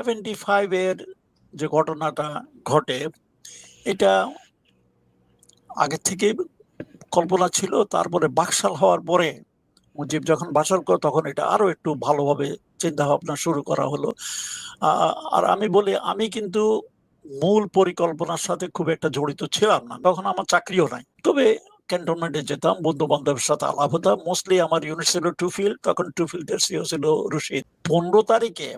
Seventy ফাইভের যে ঘটনাটা ঘটে, এটা আগে থেকে কল্পনা ছিল, তারপরে বাকশাল হওয়ার পরে মুজিব যখন বাসাল করে তখন এটা আরও একটু ভালোভাবে চিন্তা ভাবনা শুরু করা হলো। আর আমি বলি, আমি কিন্তু মূল পরিকল্পনার সাথে খুব একটা জড়িত ছিলাম না, তখন আমার চাকরিও নাই। তবে ক্যান্টনমেন্টে যেতাম বন্ধু বান্ধবের সাথে আলাপ হতাম মোস্টলি আমার ইউনিট ছিল টু ফিল্ড তখন টু ফিল্ডের সিও ছিল রশিদ। পনেরো তারিখে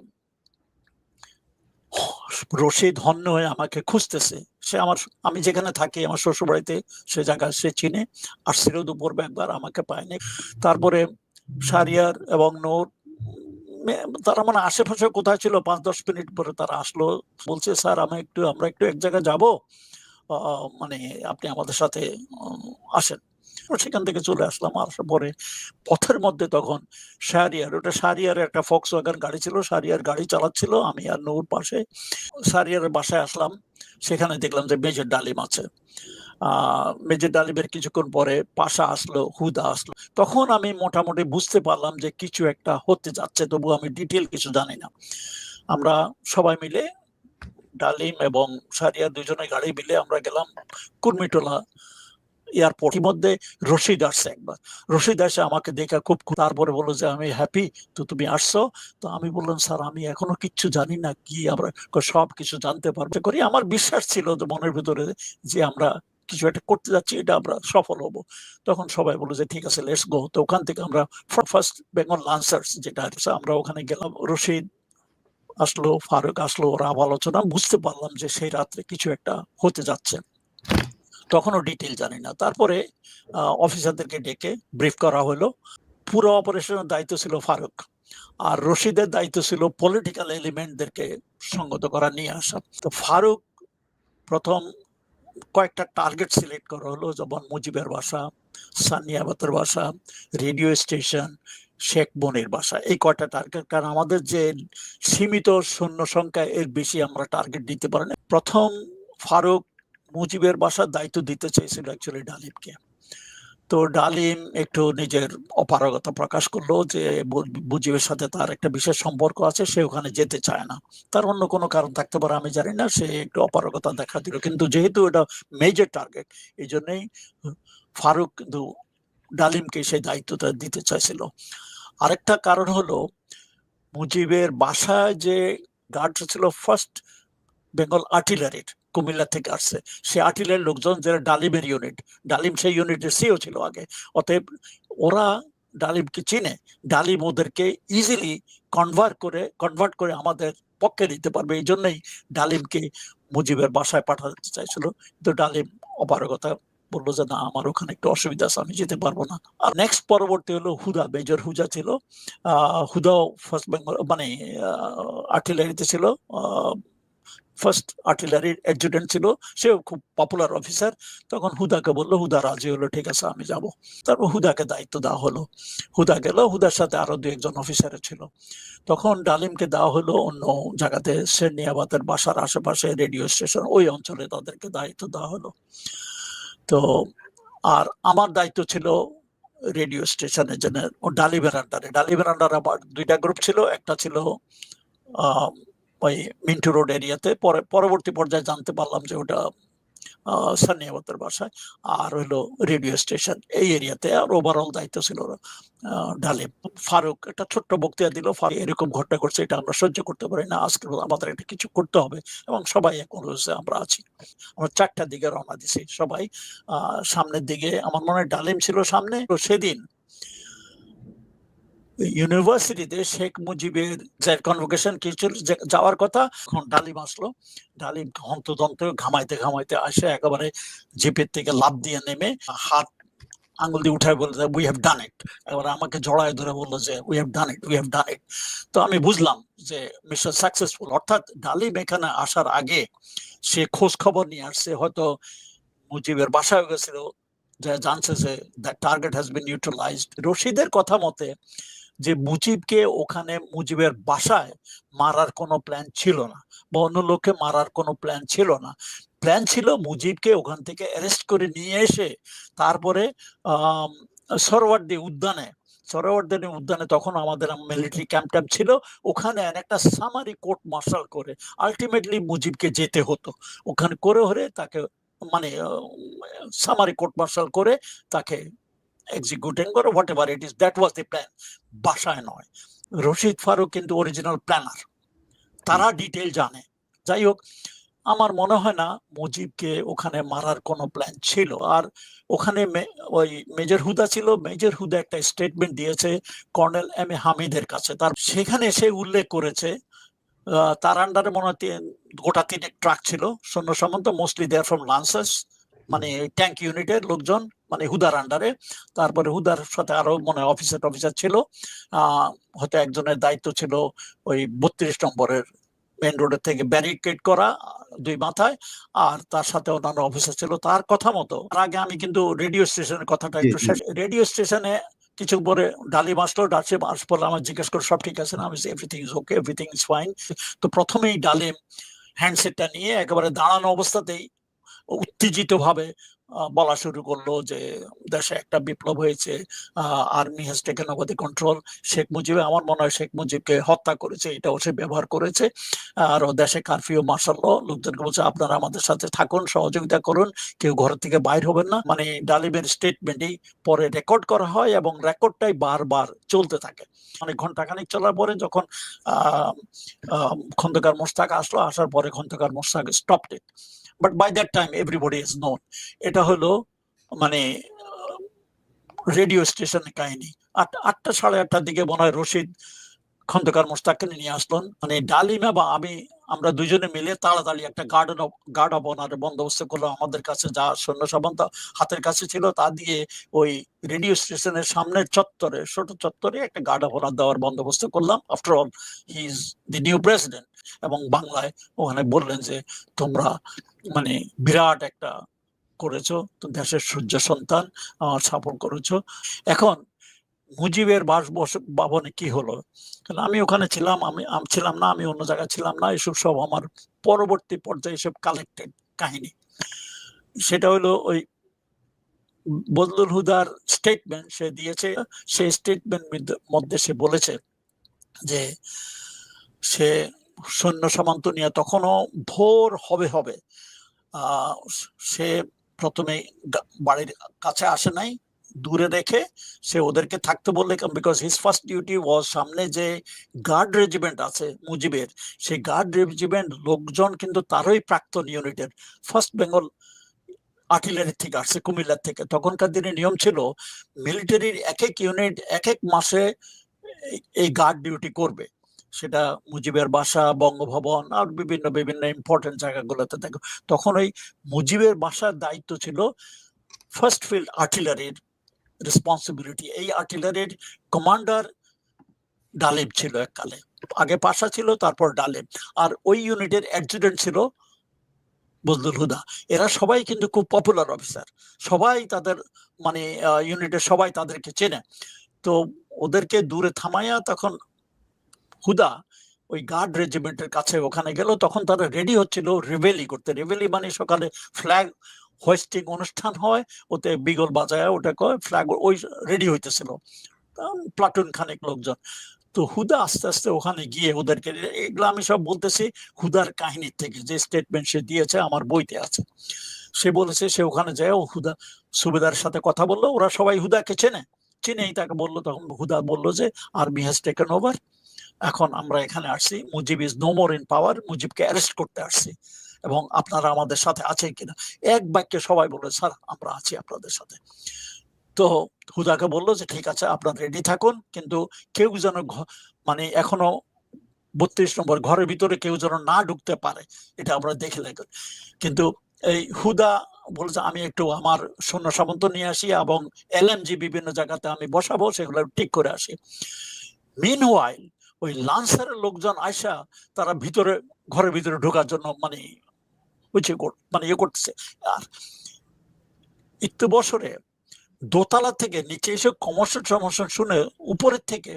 রশিদ ধন্য হয়ে আমাকে খুঁজতেছে। সে আমার, আমি যেখানে থাকি, আমার শ্বশুর বাড়িতে সে জায়গায় সে চিনে আসছিল দুপুর একবার আমাকে পায়নি। তারপরে সারিয়ার এবং নোর তারা মানে আশেপাশে কোথায় ছিল পাঁচ দশ মিনিট পরে তারা আসলো, বলছে, স্যার, আমি একটু, আমরা একটু এক জায়গায় যাব। মানে আপনি আমাদের সাথে আসেন। তো সেখান থেকে চলে আসলাম। আসার পরে পথের মধ্যে তখন শাহরিয়ার ওটা সারিয়ার একটা ফক্স ওয়াগন গাড়ি ছিল শাহরিয়ার গাড়ি চালাচ্ছিল, আমি আর নূর পাশে। শাহরিয়ারের বাসায় আসলাম, সেখানে দেখলাম যে মেজর ডালিম আছে। মেজর ডালিমের কিছুক্ষণ পরে পাশা আসলো, হুদা আসলো। তখন আমি মোটামুটি বুঝতে পারলাম যে কিছু একটা হতে যাচ্ছে, তবু আমি ডিটেল কিছু জানি না। আমরা সবাই মিলে ডালিম এবং সারিয়া দুজনে গাড়ি মিলে আমরা গেলাম কুর্মিটোলা এয়ারপোর্ট মধ্যে রশিদ আসছে একবার। রশিদ আসে আমাকে দেখে খুব তারপরে বলল যে, আমি হ্যাপি তো তুমি আসছো? তো আমি বললাম, স্যার, আমি এখনও কিচ্ছু জানি না, কি আমরা সব কিছু জানতে পারবে। করি আমার বিশ্বাস ছিল যে, মনের ভিতরে যে, আমরা কিছু একটা করতে যাচ্ছি, এটা আমরা সফল হব। তখন সবাই বলল যে, ঠিক আছে লেটস গো তো ওখান থেকে আমরা ফার্স্ট বেঙ্গল লান্সার্স যেটা আমরা ওখানে গেলাম। রশিদ আসলো, ফারুক আসলো, ওরা আলোচনা, বুঝতে পারলাম যে, সেই রাত্রে কিছু একটা হতে যাচ্ছে। তখনও ডিটেল জানি না। তারপরে অফিসারদেরকে ডেকে ব্রিফ করা হলো। পুরো অপারেশনের দায়িত্ব ছিল ফারুক। আর রশিদের দায়িত্ব ছিল পলিটিক্যাল এলিমেন্টদেরকে সঙ্গত করা, নিয়ে আসা। তো ফারুক প্রথম কয়েকটা টার্গেট সিলেক্ট করা হলো, যেমন মুজিবের বাসা সানিয়াবাতের বাসা রেডিও স্টেশন শেখ বনের বাসা। এই কয়টা টার্গেট কারণ আমাদের যে সীমিত সৈন্য সংখ্যা, এর বেশি আমরা টার্গেট দিতে পারি না। প্রথম ফারুক মুজিবের বাসার দায়িত্ব দিতে চেয়েছিল অ্যাকচুয়ালি ডালিমকে। তো ডালিম একটু নিজের অপারগতা প্রকাশ করল যে মুজিবের সাথে তার একটা বিশেষ সম্পর্ক আছে, সে ওখানে যেতে চায় না। তার অন্য কোনো কারণ থাকতে পারে, আমি জানি না, সে একটু অপারগতা দেখা দিল। কিন্তু যেহেতু এটা মেজর টার্গেট এই জন্যই ফারুক কিন্তু ডালিমকে সেই দায়িত্বটা দিতে চাইছিল। আরেকটা কারণ হলো, মুজিবের বাসায় যে গার্ড ছিল ফার্স্ট বেঙ্গল আর্টিলারির কুমিল্লা থেকে আসছে। সে আটিলের লোকজন, যারা ডালিমের ইউনিট ডালিম সেই ইউনিটের সিও ছিল আগে। অতএব ওরা ডালিমকে চিনে। ডালিম ওদেরকে ইজিলি কনভার্ট করে কনভার্ট করে আমাদের পক্ষে নিতে পারবে। এই জন্যই ডালিমকে মুজিবের বাসায় পাঠাতে চাইছিল। কিন্তু ডালিম অপারগতা বলল যে, না, আমার ওখানে একটু অসুবিধা আছে, আমি যেতে পারব না। আর নেক্সট পরবর্তী হলো হুদা, মেজর হুজা ছিল। হুদাও ফার্স্ট বেঙ্গল মানে আর্টিলারিতে ছিল। ফার্স্ট আর্টিলারির অ্যাডজুটেন্ট ছিল সেও খুব পপুলার অফিসার তখন হুদাকে বলল হুদা রাজি হলো ঠিক আছে আমি যাব। তারপর হুদাকে দায়িত্ব দেওয়া হলো। হুদা গেল হুদার সাথে আরও দু একজন অফিসার ছিল। তখন ডালিমকে দেওয়া হলো অন্য জায়গাতে সেরনিয়াবাদের বাসার আশেপাশে রেডিও স্টেশন ওই অঞ্চলে তাদেরকে দায়িত্ব দেওয়া হলো। তো আর আমার দায়িত্ব ছিল রেডিও স্টেশনের জন্য ডালিমের আন্ডারে ডালিমের আন্ডারে আবার দুইটা গ্রুপ ছিল একটা ছিল আহ, ওই মিন্টু রোড এরিয়াতে। পরে, পরবর্তী পর্যায়ে জানতে পারলাম যে ওটা সানিয়াবাতের বাসায় আর হলো রেডিও স্টেশন। এই এরিয়াতে আর ওভারঅল দায়িত্ব ছিল ডালিম ফারুক একটা ছোট্ট বক্তৃতা দিল, ফারুক এরকম ঘটনা করছে এটা আমরা সহ্য করতে পারি না। আজকে আমাদের একটা কিছু করতে হবে এবং সবাই এখন রয়েছে আমরা আছি। আমরা চারটার দিকে রওনা দিছি সবাই। সামনের দিকে, আমার মনে হয় ডালিম ছিল সামনে। সেদিন ইউনিভার্সিটিতে শেখ মুজিবের যে কনভোকেশন কি ছিল? যাওয়ার কথা, এখন ডালিম আসলো। ডালিম হন্তদন্ত ঘামাইতে ঘামাইতে আসে, একেবারে জিপের থেকে লাভ দিয়ে নেমে, হাত আঙুল দিয়ে উঠায় বলল যে উই হ্যাভ ডান ইট এবার আমাকে জড়ায় ধরে বলল যে we have done it we have done it তো আমি বুঝলাম যে মিশন সাকসেসফুল অর্থাৎ ডালিম এখানে আসার আগে সে খোঁজ খবর নিয়ে আসছে, হয়তো মুজিবের বাসায় গেছিল, যে জানছে যে the target has been utilized রশিদের কথা মতে যে মুজিবকে ওখানে মুজিবের বাসায় মারার কোনো প্ল্যান ছিল না বা অন্য লোককে মারার কোনো প্ল্যান ছিল না। প্ল্যান ছিল মুজিবকে ওখান থেকে অ্যারেস্ট করে নিয়ে এসে তারপরে সরওয়ার্দী উদ্যানে চরওয়ার্দানি উদ্যানে তখন আমাদের মিলিটারি ক্যাম্প ট্যাম্প ছিল, ওখানে একটা সামারি কোর্ট মার্শাল করে আলটিমেটলি মুজিবকে যেতে হতো। ওখানে করে হলে তাকে মানে সামারি কোর্ট মার্শাল করে তাকে এক্সিকিউটিং করে whatever it is that was the plan বাসায় নয় রশিদ ফারুক কিন্তু অরিজিনাল প্ল্যানার তারা ডিটেল জানে যাই হোক আমার মনে হয় না মুজিবকে ওখানে মারার কোনো প্ল্যান ছিল আর ওখানে ওই মেজর হুদা ছিল মেজর হুদা একটা স্টেটমেন্ট দিয়েছে কর্নেল এম এ হামিদের কাছে তার সেখানে সে উল্লেখ করেছে তার আন্ডারে মনে হয় গোটা তিনেক ট্রাক ছিল সৈন্য সামন্ত মোস্টলি দেয়ার ফ্রম লান্সেস মানে ট্যাঙ্ক ইউনিটের লোকজন মানে হুদার আন্ডারে তারপরে হুদার সাথে আরও মনে অফিসার টফিসার ছিল। আহ হয়তো একজনের দায়িত্ব ছিল ওই বত্রিশ নম্বরের মেন রোডের থেকে ব্যারিকেড করা দুই মাথায় আর তার সাথে অন্যান্য অফিসার ছিল তার কথা মতো। তার আগে আমি কিন্তু রেডিও স্টেশনের কথাটা একটু শেষ রেডিও স্টেশনে কিছু পরে ডালিম আসলো ডালসে আস পরে আমার জিজ্ঞেস করে সব ঠিক আছে না? আমি everything is okay everything is fine তো প্রথমেই ডালিম হ্যান্ডসেটটা নিয়ে একেবারে দাঁড়ানো অবস্থাতেই উত্তেজিত ভাবে বলা শুরু করল যে দেশে একটা বিপ্লব হয়েছে army has taken over the control Sheikh Mujib আমার মনে হয় শেখ মুজিবকে হত্যা করেছে এটাও সে ব্যবহার করেছে। আর দেশে কারফিউ মার্শাল লোকজনকে বলছে আপনারা আমাদের সাথে থাকুন সহযোগিতা করুন কেউ ঘর থেকে বাইর হবেন না। মানে ডালিমের স্টেটমেন্টই পরে রেকর্ড করা হয় এবং রেকর্ডটাই বারবার চলতে থাকে। মানে ঘন্টাখানিক চলার পরে যখন আহ, খন্দকার মোস্তাক আসলো আসার পরে Khondaker Mostaq stopped but by that time everybody is known এটা হলো মানে রেডিও স্টেশন কাহিনী। আট আটটা সাড়ে আটটার দিকে মনে হয় রশিদ খন্দকার মোস্তাককে নিয়ে আসলেন মানে ডালিমা বা আমি আমরা দুজনে মিলে তাড়াতাড়ি একটা গার্ডেন গার্ড অফ অনার বন্দোবস্ত করলাম। আমাদের কাছে যা সৈন্য সামন্ত হাতের কাছে ছিল তা দিয়ে ওই রেডিও স্টেশনের সামনের চত্বরে, ছোট চত্বরে একটা গার্ড অফ অনার দেওয়ার বন্দোবস্ত করলাম। After all he is the new president এবং বাংলায় ওখানে বললেন যে, তোমরা মানে বিরাট একটা করেছ দেশের সূর্য সন্তান, আমার সাপোর্ট করেছ। এখন মুজিবের বাস ভবনে কি হলো? আমি ওখানে ছিলাম, আমি আমি ছিলাম না, আমি অন্য জায়গায় ছিলাম না, এসব সব আমার পরবর্তী পর্যায়ে সব কালেক্টেড কাহিনী। সেটা হলো ওই বদলুল হুদার স্টেটমেন্ট সে দিয়েছে, সেই স্টেটমেন্ট মধ্যে সে বলেছে যে সে সৈন্য সামন্ত নিয়ে তখনও ভোর হবে হবে। সে প্রথমে বাড়ির কাছে আসে নাই দূরে রেখে সে ওদেরকে থাকতে বললে because his first duty was সামনে যে গার্ড রেজিমেন্ট আছে মুজিবের, সেই গার্ড রেজিমেন্ট লোকজন কিন্তু তারই প্রাক্তন ইউনিটের ফার্স্ট বেঙ্গল আর্টিলারি থেকে আসছে, কুমিল্লার থেকে। তখনকার দিনে নিয়ম ছিল মিলিটারির এক এক ইউনিট এক এক মাসে এই- গার্ড ডিউটি করবে। সেটা মুজিবের বাসা, বঙ্গভবন আর বিভিন্ন বিভিন্ন ইম্পর্টেন্ট জায়গাগুলোতে দেখো। তখন ওই মুজিবের বাসার দায়িত্ব ছিল ফার্স্ট ফিল্ড আর্টিলারির রেসপন্সিবিলিটি এই আর্টিলারির কমান্ডার ডালিম ছিল এককালে। আগে পাশা ছিল, তারপর ডালিম আর ওই ইউনিটের অ্যাডজুটেন্ট ছিল বজলুল হুদা। এরা সবাই কিন্তু খুব পপুলার অফিসার সবাই তাদের মানে ইউনিটের সবাই তাদেরকে চেনে। তো ওদেরকে দূরে থামাইয়া তখন হুদা ওই গার্ড রেজিমেন্টের কাছে ওখানে গেল। তখন তারা রেডি হচ্ছিল রেভেলি করতে। রেভেলি মানে সকালে ফ্ল্যাগ হোয়েস্টিং অনুষ্ঠান হয়, ওতে বিগল বাজায়, ওটা কয় ফ্ল্যাগ ওই রেডি হইতেছিল। প্লাটুন খানিক লোকজন। তো হুদা আস্তে আস্তে ওখানে গিয়ে ওদেরকে এগুলো আমি সব বলতেছি হুদার কাহিনীর থেকে, যে স্টেটমেন্ট সে দিয়েছে আমার বইতে আছে। সে বলেছে, সে ওখানে যায়, ও হুদা সুবেদার সাথে কথা বলল, ওরা সবাই হুদাকে চেনে। চিনেই তাকে বলল, তখন হুদা বলল যে আর্মি হ্যাজ টেকেন ওভার এখন আমরা এখানে আসছি, Mujib is no more in power মুজিবকে arrest করতে আসছি। এবং আপনারা আমাদের সাথে আছে কিনা? এক বাক্যে সবাই বলে স্যার, আমরা আছি আপনাদের সাথে। তো হুদাকে বলল যে, ঠিক আছে, আপনার রেডি থাকুন, কিন্তু কেউ যেন মানে এখনও বত্রিশ নম্বর ঘরের ভিতরে কেউ যেন না ঢুকতে পারে, এটা আমরা দেখে লেগে কিন্তু এই হুদা বলছে, আমি একটু আমার সৈন্য সামন্ত নিয়ে আসি এবং এলএমজি বিভিন্ন জায়গাতে আমি বসাবো, সেগুলো ঠিক করে আসি। মিন ওয়াইল ওই লান্সারের লোকজন আয়সা তারা ভিতরে, ঘরের ভিতরে ঢোকার জন্য মানে হচ্ছে মানে ইয়ে করতেছে। আর একটু বছরে দোতলা থেকে নিচে এসে কমার্শিয়াল সমস্যা শুনে উপরের থেকে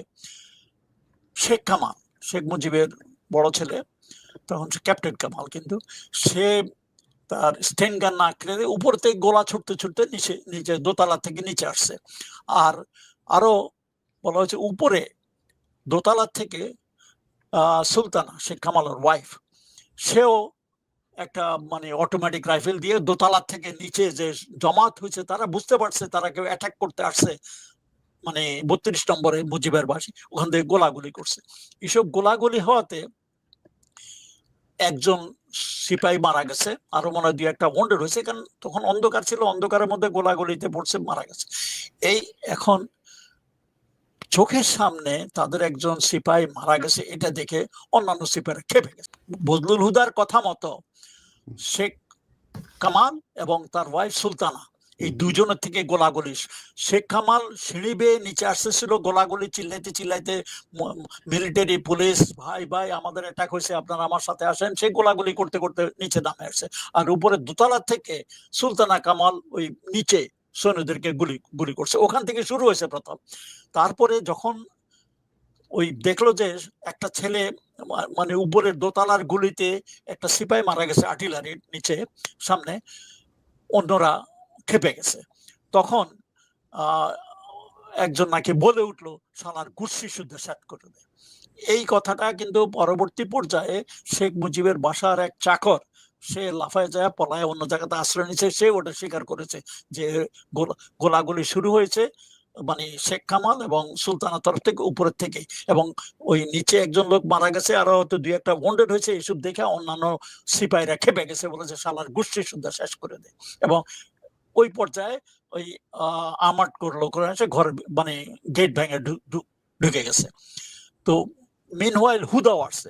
শেখ কামাল, শেখ মুজিবের বড় ছেলে, তখন সে ক্যাপ্টেন কামাল কিন্তু সে তার স্টেন গান না কেড়ে উপর থেকে গোলা ছুটতে ছুটতে নিচে নিচে দোতলা থেকে নিচে আসছে। আর আরও বলা হয়েছে উপরে দোতলার থেকে সুলতানা, শেখ কামালের ওয়াইফ সেও একটা মানে অটোমেটিক রাইফেল দিয়ে দোতলার থেকে নিচে যে জমাত হয়েছে, তারা বুঝতে পারছে, তারা কেউ অ্যাটাক করতে আসছে মানে বত্রিশ নম্বরে মুজিবের বাসী, ওখান থেকে গোলাগুলি করছে। এসব গোলাগুলি হওয়াতে একজন সিপাহী মারা গেছে, আরও মনে হয় দুই একটা ওন্ডেড হয়েছে, কারণ তখন অন্ধকার ছিল, অন্ধকারের মধ্যে গোলাগুলিতে পড়ছে, মারা গেছে। এই এখন চোখের সামনে তাদের একজন সিপাহী মারা গেছে, এটা দেখে অন্যান্য সিপাহীরা খেপে গেছে। বজলুল হুদার কথা মতো শেখ কামাল এবং তার ওয়াইফ সুলতানা, এই দুজনের থেকে গোলাগুলি। শেখ কামাল সিঁড়ি বেয়ে নিচে আসতেছিল, গোলাগুলি চিল্লাইতে চিল্লাইতে মিলিটারি পুলিশ ভাই ভাই, আমাদের অ্যাটাক হয়েছে, আপনারা আমার সাথে আসেন। সে গোলাগুলি করতে করতে নিচে নামে আসছে। আর উপরে দোতলা থেকে সুলতানা কামাল ওই নিচে সৈন্যদেরকে গুলি গুলি করছে। ওখান থেকে শুরু হয়েছে প্রথম। তারপরে যখন ওই দেখল যে একটা ছেলে মানে উপরের দোতলার গুলিতে একটা সিপাই মারা গেছে আর্টিলারির নিচে, সামনে, অন্যরা খেপে গেছে। তখন একজন নাকি বলে উঠল সালার গুচ্ছি শুদ্ধ সেট করে দেয় এই কথাটা কিন্তু পরবর্তী পর্যায়ে শেখ মুজিবের বাসার এক চাকর সে লাফায় যায়, পলায় অন্য জায়গাতে আশ্রয় নিচ্ছে সে ওটা স্বীকার করেছে যে গোলা- গোলাগুলি শুরু হয়েছে মানে শেখ কামাল এবং সুলতানা তরফ থেকে, উপরের থেকে। এবং ওই নিচে একজন লোক মারা গেছে, আরও হয়তো দুই একটা ওন্ডেড হয়েছে এইসব দেখে অন্যান্য সিপাহীরা খেপে গেছে বলেছে শালার গোষ্ঠী শুদ্ধ শেষ করে দেয় এবং ওই পর্যায়ে ওই করল করে এসে ঘর মানে গেট ভেঙে ঢুকে গেছে। তো মিনওয়াইল হুদাও আসছে।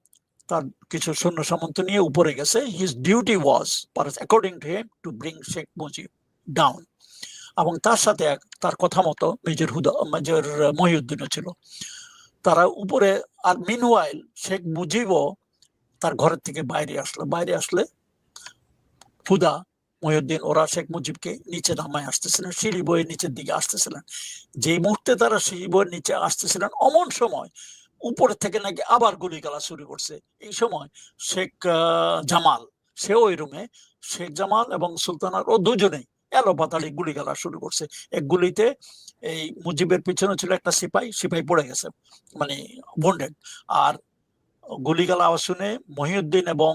তার কিছু সৈন্য সামন্ত নিয়ে উপরে গেছে। His duty was according to him to bring Sheikh Mujib down এবং তার সাথে এক- তার কথা মতো মেজর হুদা, মেজর মহিউদ্দিনও ছিল। তারা উপরে, আর মিনওয়াইল শেখ মুজিবও তার ঘরের থেকে বাইরে আসলো। বাইরে আসলে হুদা, মহিউদ্দিন, ওরা শেখ মুজিবকে নিচে নামায় আসতেছিলেন, সিঁড়ি বইয়ের নিচের দিকে আসতেছিলেন। যেই মুহূর্তে তারা সিঁড়ি বয়ে নিচে আসতেছিলেন, অমন সময় উপরে থেকে নাকি আবার গুলি গালা শুরু করছে। এই সময় শেখ জামাল সে ওই রুমে শেখ জামাল এবং সুলতানার ও দুজনেই এলো পাতালি গুলি গালা শুরু করছে। এক গুলিতে এই মুজিবের পিছনে ছিল একটা সিপাই সিপাই পড়ে গেছে মানে বন্ডেড আর গুলিগালা আওয়াজ শুনে মহিউদ্দিন এবং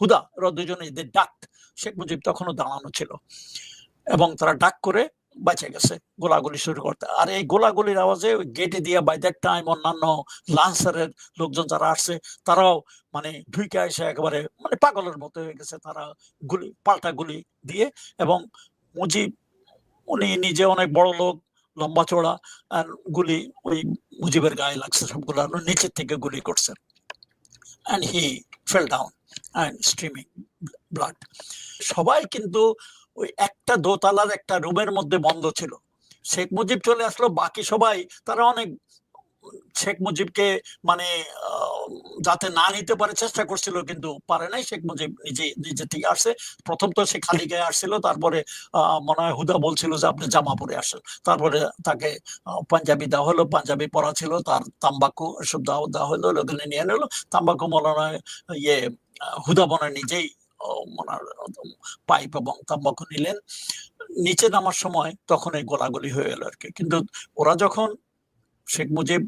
হুদা ওরা দুজনে ডাক শেখ মুজিব তখনও দাঁড়ানো ছিল। এবং তারা ডাক করে বেঁচে গেছে, গোলাগুলি শুরু করতে। আর এই গোলাগুলির আওয়াজে গেটে দিয়ে বাই দ্যাট টাইম অন্যান্য লান্সারের লোকজন যারা আসছে, তারাও মানে ঢুকে এসে একেবারে মানে পাগলের মতো হয়ে গেছে। তারা গুলি, পাল্টা গুলি দিয়ে এবং মুজিব, উনি নিজে অনেক বড় লোক, লম্বা চড়া আর গুলি ওই মুজিবের গায়ে লাগছে সবগুলো নিচের থেকে গুলি করছে। And he fell down and streaming blood সবাই কিন্তু ওই একটা দোতলার একটা রুমের মধ্যে বন্ধ ছিল। শেখ মুজিব চলে আসলো, বাকি সবাই, তারা অনেক শেখ মুজিবকে মানে যাতে না নিতে পারে চেষ্টা করছিল, কিন্তু পারে নাই। শেখ মুজিব নিজে নিজে থেকে আসছে। প্রথম তো সে খালি গায়ে আসছিল, তারপরে মনে হয় হুদা বলছিল যে আপনি জামা পরে আসেন। তারপরে তাকে পাঞ্জাবি দেওয়া হলো, পাঞ্জাবি পরা ছিল, তার তাম্বাকু এসব দেওয়া দেওয়া হলো, ওখানে নিয়ে নিলো। তাম্বাকু মনে হয় ইয়ে হুদা মনে নিজেই পাইপ এবং তাম্বাকু নিলেন। নিচে নামার সময় তখন এই গোলাগুলি হয়ে গেল আর কি কিন্তু ওরা যখন শেখ মুজিব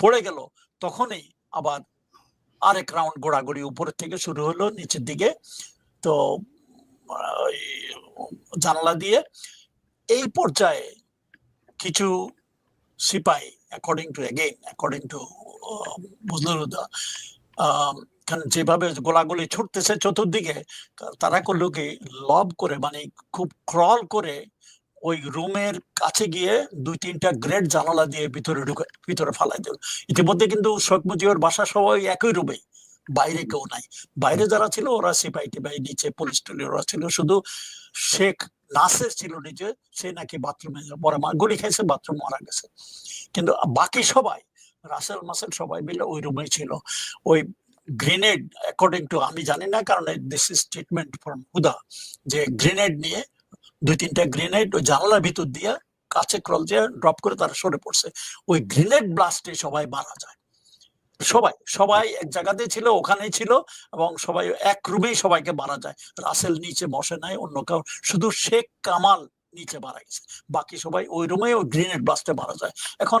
পড়ে গেল, তখনই আবার আরেক রাউন্ড গোড়াগড়ি উপরের থেকে শুরু হলো নিচের দিকে। তো জানলা দিয়ে এই পর্যায়ে কিছু সিপাই according to again according to কারণ যেভাবে গোলাগুলি ছুটতেছে চতুর্দিকে, তারা করল কি লব করে মানে খুব ক্রল করে ওই রুমের কাছে গিয়ে দুই তিনটা গ্রেড জানালা দিয়ে ভিতরে ঢুকে, ভিতরে ফালাই দিল। ইতিমধ্যে কিন্তু শেখ মুজিবের বাসা সবাই একই রুমে, বাইরে কেউ নাই। বাইরে যারা ছিল ওরা সিপাই টিপাই নিচে পুলিশ টুলি ওরা ছিল, শুধু শেখ নাসের ছিল নিচে সে নাকি বাথরুমে পরে গুলি খাইছে, বাথরুম মারা গেছে। কিন্তু বাকি সবাই, রাসেল মাসেল সবাই মিলে ওই রুমেই ছিল। ওই গ্রেনেড অ্যাকর্ডিং টু আমি জানি না, কারণ this is statement from Huda যে গ্রেনেড নিয়ে দুই তিনটা গ্রেনেড ওই জানালার ভিতর দিয়ে কাছে ক্রল দিয়ে ড্রপ করে তারা সরে পড়ছে। ওই গ্রেনেড ব্লাস্টে সবাই মারা যায়। সবাই সবাই এক জায়গাতে ছিল, ওখানেই ছিল, এবং সবাই এক রুমেই সবাইকে মারা যায়। রাসেল নিচে বসে নাই, অন্য কেউ, শুধু শেখ কামাল নিচে মারা গেছে। বাকি সবাই ওই রুমে ওই গ্রেনেড ব্লাস্টে মারা যায়। এখন